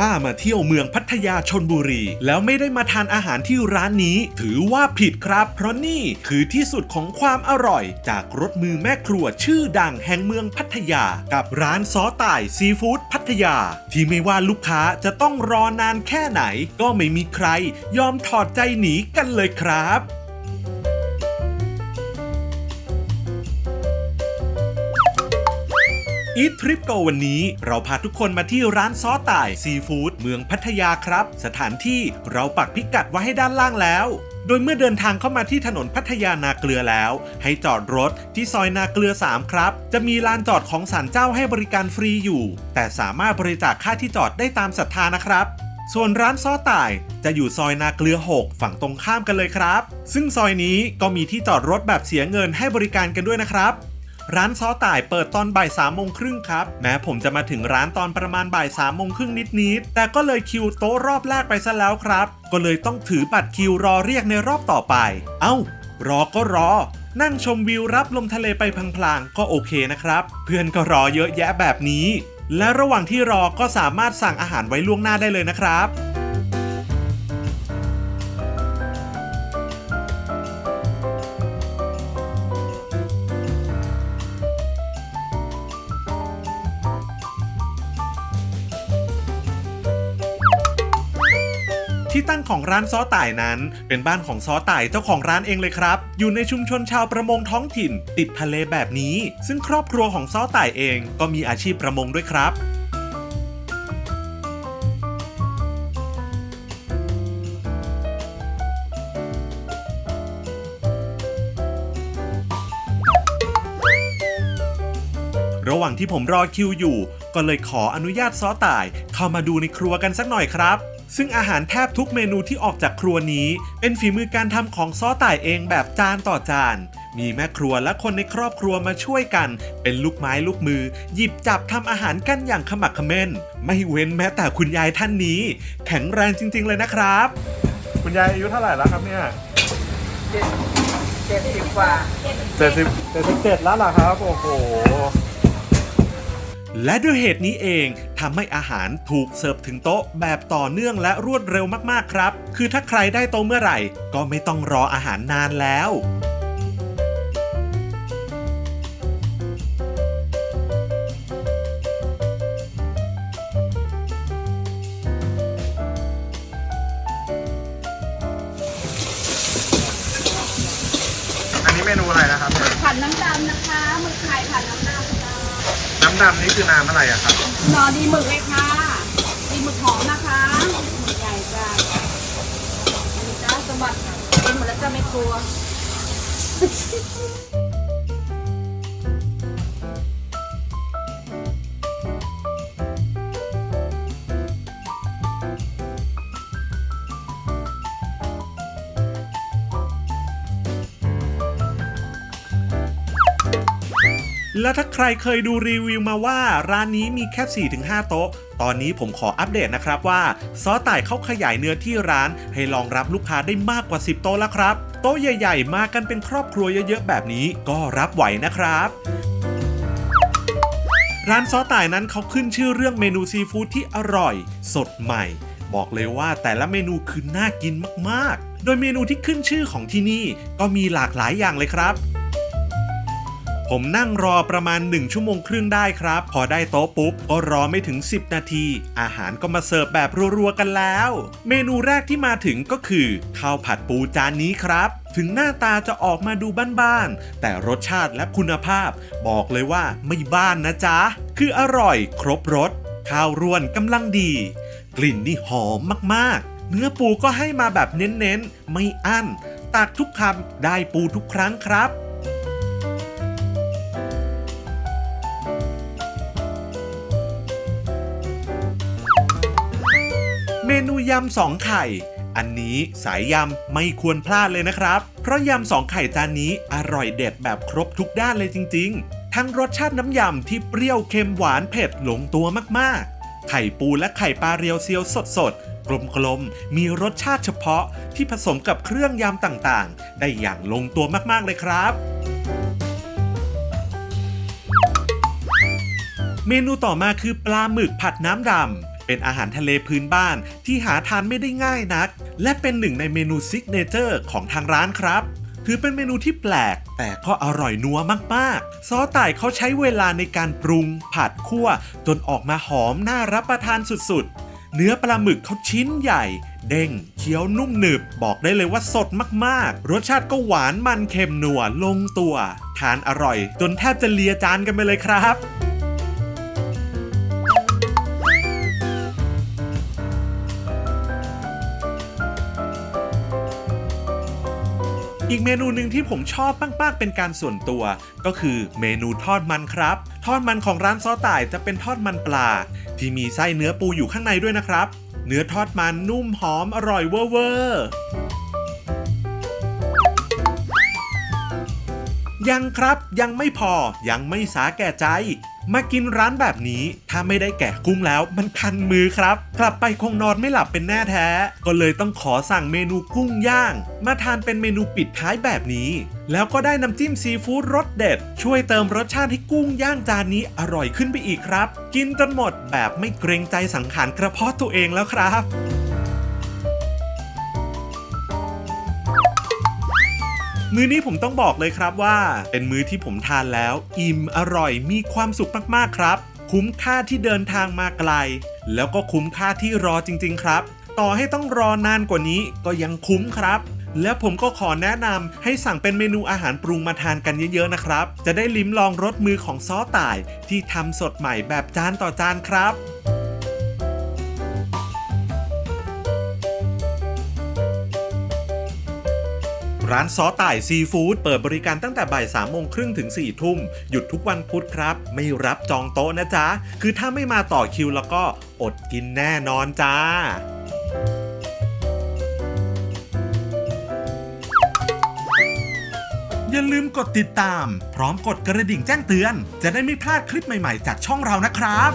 ถ้ามาเที่ยวเมืองพัทยาชนบุรี แล้วไม่ได้มาทานอาหารที่ร้านนี้ ถือว่าผิดครับ เพราะนี่คือที่สุดของความอร่อย จากรสมือแม่ครัวชื่อดังแห่งเมืองพัทยา กับร้านซอต่ายซีฟู้ดพัทยา ที่ไม่ว่าลูกค้าจะต้องรอนานแค่ไหน ก็ไม่มีใครยอมถอดใจหนีกันเลยครับ อีททริปโกวันนี้เราพาทุกคนมาที่ร้านซอต่ายซีฟู้ดเมืองพัทยาครับ สถานที่เราปักพิกัดไว้ให้ด้านล่างแล้ว โดยเมื่อเดินทางเข้ามาที่ถนนพัทยานาเกลือแล้ว ให้จอดรถที่ซอยนาเกลือ 3 ครับ จะมีลานจอดของศาลเจ้าให้บริการฟรีอยู่ แต่สามารถบริจาคค่าที่จอดได้ตามศรัทธานะครับส่วนร้านซ้อต่ายจะอยู่ซอยนาเกลือ 6 ฝั่งตรงข้ามกันเลยครับ ซึ่งซอยนี้ก็มีที่จอดรถแบบเสียเงินให้บริการกันด้วยนะครับ ร้านซอต่ายเปิดตอนบ่ายสามโมงครึ่งครับ แม้ผมจะมาถึงร้านตอนประมาณบ่ายสามโมงครึ่งนิดๆแต่ก็เลยคิวโต๊ะรอบแรกไปซะแล้วครับ ก็เลยต้องถือบัตรคิวรอเรียกในรอบต่อไป เอ้า รอก็รอ นั่งชมวิวรับลมทะเลไปพลางๆ ก็โอเคนะครับ เพื่อนก็รอเยอะแยะแบบนี้ และระหว่างที่รอก็สามารถสั่งอาหารไว้ล่วงหน้าได้เลยนะครับ ที่ตั้งของร้านซอต่ายนั้น เป็นบ้านของซอต่ายเจ้าของร้านเองเลยครับ อยู่ในชุมชนชาวประมงท้องถิ่น ติดทะเลแบบนี้ ซึ่งครอบครัวของซอต่ายเองก็มีอาชีพประมงด้วยครับระหว่างที่ผมรอคิวอยู่ ก็เลยขออนุญาตซอต่าย เข้ามาดูในครัวกันสักหน่อยครับ ซึ่งอาหารแทบทุกเมนูที่ออกจากครัวนี้ เป็นฝีมือการทำของซ้อต่ายเองแบบจานต่อจาน มีแม่ครัวและคนในครอบครัวมาช่วยกัน เป็นลูกไม้ลูกมือ หยิบจับทำอาหารกันอย่างขมักเขม้น ไม่เว้นแม้แต่คุณยายท่านนี้ แข็งแรงจริง ๆ เลยนะครับ คุณยายอายุเท่าไหร่แล้วครับเนี่ยเจ็ดเจ็ดสิบกว่าเจ็ดสิบเจ็ดสิบเจ็ดแล้วล่ะครับ โอ้โห และด้วยเหตุนี้เองทำให้อาหารถูกเสิร์ฟถึงโต๊ะแบบต่อเนื่องและรวดเร็วมากๆครับ คือถ้าใครได้โต๊ะเมื่อไหร่ ก็ไม่ต้องรออาหารนานแล้วอันนี้เมนูอะไรนะครับเนี่ยผัดน้ำดำนะคะหมึกไข่ผัดน้ำดำจ้าน้ำดำนี่คือน้ำอะไรอะครับหนอดีหมึกเลยค่ะดีหมึกหอมนะคะหมึกใหญ่จ้าอันนี้จ้าสมบัติเป็นหมดแล้วจ้าไม่กลัว และถ้าใครเคยดูรีวิวมาว่าร้านนี้มีแค่ 4-5 โต๊ะ ตอนนี้ผมขออัปเดตนะครับว่า ซอต่ายเขาขยายเนื้อที่ร้านให้รองรับลูกค้าได้มากกว่า 10 โต๊ะแล้วครับ โต๊ะใหญ่ๆ มากันเป็นครอบครัวเยอะๆ แบบนี้ก็รับไหวนะครับร้านซอต่ายนั้นเขาขึ้นชื่อเรื่องเมนูซีฟู้ดที่อร่อย สดใหม่ บอกเลยว่าแต่ละเมนูคือน่ากินมากๆ โดยเมนูที่ขึ้นชื่อของที่นี่ก็มีหลากหลายอย่างเลยครับ ผมนั่งรอประมาณ 1 ชั่วโมงครึ่งได้ครับ พอได้โต๊ะปุ๊บ ก็รอไม่ถึง 10 นาที อาหารก็มาเสิร์ฟแบบรัวๆกันแล้ว เมนูแรกที่มาถึงก็คือข้าวผัดปูจานนี้ครับ ถึงหน้าตาจะออกมาดูบ้านๆ แต่รสชาติและคุณภาพ บอกเลยว่าไม่บ้านนะจ๊ะ คืออร่อยครบรส ข้าวร่วนกำลังดี กลิ่นนี่หอมมากๆ เนื้อปูก็ให้มาแบบเน้นๆ ไม่อั้น ตักทุกคำได้ปูทุกครั้งครับ เมนูยำสองไข่ อันนี้สายยำไม่ควรพลาดเลยนะครับ เพราะยำสองไข่จานนี้อร่อยเด็ดแบบครบทุกด้านเลยจริง ๆ ทั้งรสชาติน้ำยำที่เปรี้ยวเค็มหวานเผ็ดลงตัวมากๆ ไข่ปูและไข่ปลาเรียวเซียวสดๆกลมๆ มีรสชาติเฉพาะที่ผสมกับเครื่องยำต่างๆ ได้อย่างลงตัวมากๆเลยครับ เมนูต่อมาคือปลาหมึกผัดน้ำดำ เป็นอาหารทะเลพื้นบ้านที่หาทานไม่ได้ง่ายนัก และเป็นหนึ่งในเมนูซิกเนเจอร์ของทางร้านครับ ถือเป็นเมนูที่แปลก แต่ก็อร่อยนัวมากๆ ซอต่ายเขาใช้เวลาในการปรุง ผัดคั่ว จนออกมาหอมน่ารับประทานสุดๆ เนื้อปลาหมึกเขาชิ้นใหญ่ เด้งเคี้ยวนุ่มหนึบ บอกได้เลยว่าสดมากๆ รสชาติก็หวานมันเค็มนัวลงตัว ทานอร่อย จนแทบจะเลียจานกันไปเลยครับ อีกเมนูหนึ่งที่ผมชอบมากๆเป็นการส่วนตัว ก็คือเมนูทอดมันครับ ทอดมันของร้านซอต่ายจะเป็นทอดมันปลา ที่มีไส้เนื้อปูอยู่ข้างในด้วยนะครับ เนื้อทอดมันนุ่มหอมอร่อยเวอร์เวอร์ยังครับยังไม่พอยังไม่สาแก่ใจ มากินร้านแบบนี้ ถ้าไม่ได้แกะกุ้งแล้วมันคันมือครับ กลับไปคงนอนไม่หลับเป็นแน่แท้ ก็เลยต้องขอสั่งเมนูกุ้งย่าง มาทานเป็นเมนูปิดท้ายแบบนี้ แล้วก็ได้น้ำจิ้มซีฟู้ดรสเด็ด ช่วยเติมรสชาติให้กุ้งย่างจานนี้อร่อยขึ้นไปอีกครับ กินจนหมดแบบไม่เกรงใจสังขารกระเพาะตัวเองแล้วครับ มื้อนี้ผมต้องบอกเลยครับว่า เป็นมื้อที่ผมทานแล้ว อิ่มอร่อยมีความสุขมากๆครับ คุ้มค่าที่เดินทางมาไกล แล้วก็คุ้มค่าที่รอจริง ๆ ครับ ต่อให้ต้องรอนานกว่านี้ก็ยังคุ้มครับแล้วผมก็ขอแนะนำให้สั่งเป็นเมนูอาหารปรุงมาทานกันเยอะๆนะครับ จะได้ลิ้มลองรสมือของซอต่ายที่ทำสดใหม่แบบจานต่อจานครับ ร้านซอต่ายซีฟู้ดเปิดบริการตั้งแต่บ่าย3โมงครึ่งถึง4ทุ่ม หยุดทุกวันพุธครับ ไม่รับจองโต๊ะนะจ๊ะ คือถ้าไม่มาต่อคิวแล้วก็อดกินแน่นอนจ้าอย่าลืมกดติดตาม พร้อมกดกระดิ่งแจ้งเตือน จะได้ไม่พลาดคลิปใหม่ๆ จากช่องเรานะครับ